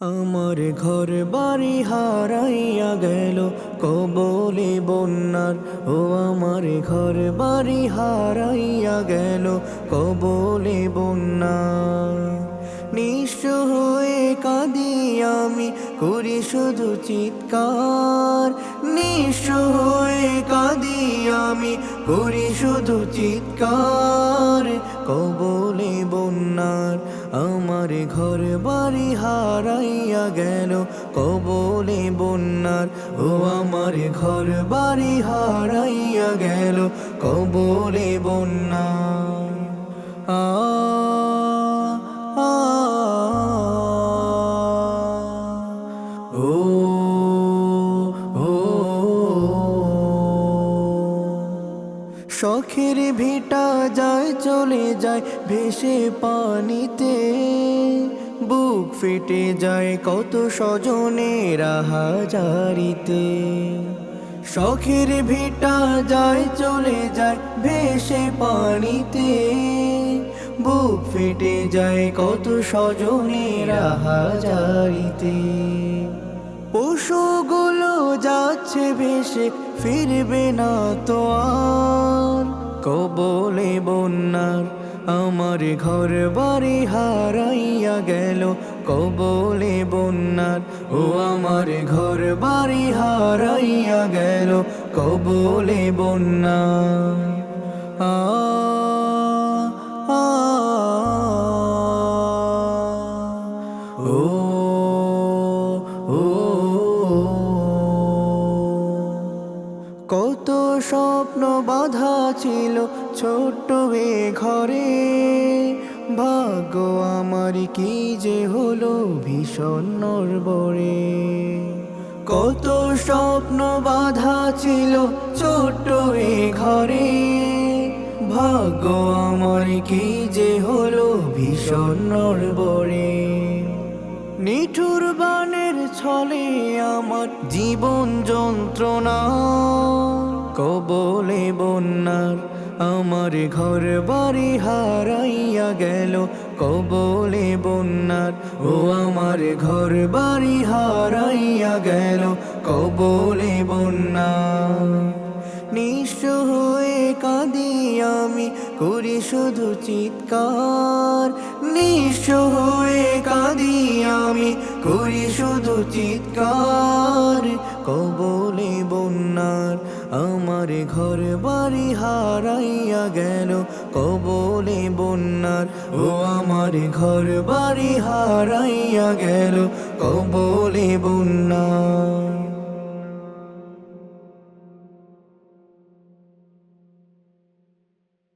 আমার ঘর বাড়ি হারাইয়া গেল, কবলে বন্যার। ও আমার ঘর বাড়ি হারাইয়া গেল, কবলে বন্যার। নিঃস্ব হয়ে কাঁদি আমি, করি শুধু চিৎকার। নিঃস্ব হয়ে কাঁদি আমি, করি শুধু চিৎকার। কবলে বন্যার আমার ঘর বাড়ি হারাইয়া গেল কবলে বন্যার। ও আমার ঘর বাড়ি হারাইয়া গেল কবলে বন্যার। আ শখের ভিটা যায়, চলে যায় ভেসে পানিতে। বুক ফেটে যায় কত স্বজনের হাজারিতে। শখের ভিটা যায়, চলে যায় ভেসে পানিতে। বুক ফেটে যায় কত স্বজনের হাজারিতে। পশুগুলো যাচ্ছে ভেসে ফিরবে না তো আর। কবলে বন্যার আমার ঘর বাড়ি হারাইয়া গেল। কবলে বন্যার ও আমার ঘর বাড়ি হারাইয়া গেল। কবলে বন্যার আ স্বপ্ন বাধা ছিল ছোট্ট এ ঘরে। ভাগ্য আমার কি যে হলো ভীষণ নড়বড়ে। কত স্বপ্ন বাধা ছিল ছোট্ট এ ঘরে। ভাগ্য আমার কি যে হলো ভীষণ নড়বড়ে। নিঠুর বানের ছলে আমার জীবন যন্ত্রণা। কবলে বন্যার আমার ঘর বাড়ি হারাইয়া গেল। কবলে বন্যার, ও আমার ঘর বাড়ি হারাইয়া গেল। কবলে বন্যার করি শুধু চিৎকার, নিঃস্ব হয়ে কাঁদি আমি। করি শুধু চিৎকার, কবলে বন্যার আমার ঘর বাড়ি হারাইয়া গেল। কবলে বন্যার, ও আমার ঘর বাড়ি হারাইয়া গেল। কবলে বন্যার